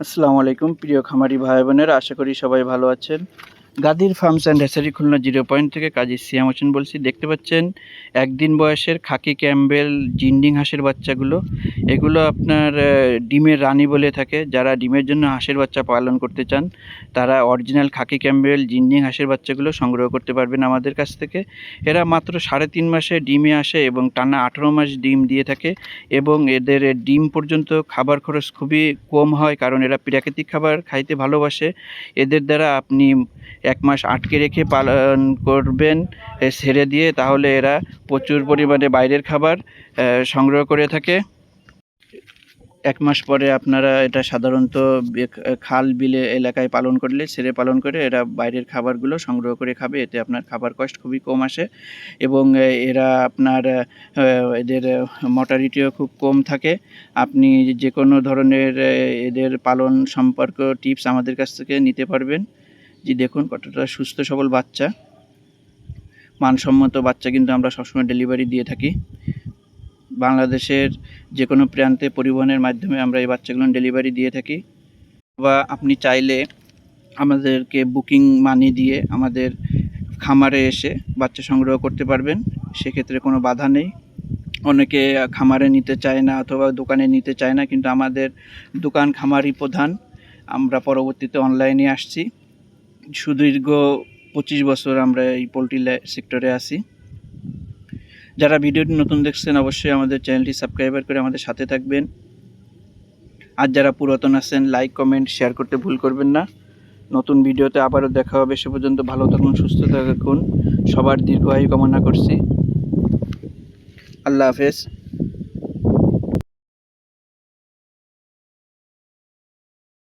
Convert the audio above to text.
আসসালামু আলাইকুম প্রিয় খামারি ভাই বোনেরা আশা করি সবাই ভালো আছেন। গাদির farms and hatchery Khulna zero point থেকে কাজী সিয়াম হোসেন বলছি, দেখতে পাচ্ছেন, একদিন বয়সের খাকি ক্যাম্বেল, জিন্ডিং হাঁসের বাচ্চাগুলো, এগুলো আপনার ডিমের রানী বলে থাকে, যারা ডিমের জন্য হাঁসের বাচ্চা পালন করতে চান, তারা অরিজিনাল খাকি ক্যাম্বেল, জিন্ডিং হাঁসের বাচ্চাগুলো সংগ্রহ করতে পারবেন আমাদের কাছ থেকে। এরা মাত্র সাড়ে তিন মাসে ডিমে আসে এবং টানা আঠেরো মাস ডিম দিয়ে থাকে এবং এদের ডিম পর্যন্ত খাবার খরচ খুবই কম হয় কারণ এরা প্রাকৃতিক খাবার খাইতে ভালোবাসে। এদের দ্বারা আপনি এক মাস আটকে রেখে পালন করবেন ছেড়ে দিয়ে তাহলে এরা প্রচুর পরিমাণে বাইরের খাবার সংগ্রহ করে থাকে। এক মাস পরে আপনারা এটা সাধারণত খাল, বিলে এলাকায় পালন করলে, ছেড়ে পালন করে এরা বাইরের খাবারগুলো সংগ্রহ করে খাবে। এতে আপনার খাবার কষ্ট খুবই কম আসে এবং এরা আপনার এদের মর্টালিটিও খুব কম থাকে। আপনি যে কোনো ধরনের এদের পালন সম্পর্ক টিপস আমাদের কাছ থেকে নিতে পারবেন। যে দেখুন কতটা সুস্থ, সবল বাচ্চা। মানসম্মত বাচ্চা কিন্তু আমরা সবসময় ডেলিভারি দিয়ে থাকি। বাংলাদেশের যে কোনো প্রান্তে পরিবহনের মাধ্যমে আমরা এই বাচ্চাগুলো ডেলিভারি দিয়ে থাকি। বা আপনি চাইলে আমাদেরকে বুকিং মানি দিয়ে আমাদের খামারে এসে বাচ্চা সংগ্রহ করতে পারবেন। সেক্ষেত্রে কোনো বাধা নেই। অনেকে খামারে নিতে চায় না অথবা দোকানে নিতে চায় না, কিন্তু আমাদের দোকান খামারই প্রধান। আমরা পরবর্তীতে অনলাইনে আসছি। সুদীর্ঘ পঁচিশ বছর আমরা এই পোলট্রি সেক্টরে আছি। যারা ভিডিওটি নতুন দেখছেন, অবশ্যই আমাদের চ্যানেলটি সাবস্ক্রাইবার করে আমাদের সাথে থাকবেন। আর যারা পুরাতন আছেন লাইক কমেন্ট শেয়ার করতে ভুল করবেন না। নতুন ভিডিওতে আবারও দেখা হবে, সে পর্যন্ত ভালো থাকুন, সুস্থ থাকুন। সবার দীর্ঘায়ু কামনা করছি। আল্লাহ হাফেজ।